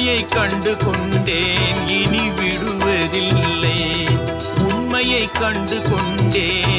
உண்மையை கண்டு கொண்டேன் இனி விடுவதில்லை. உண்மையை கண்டு கொண்டேன்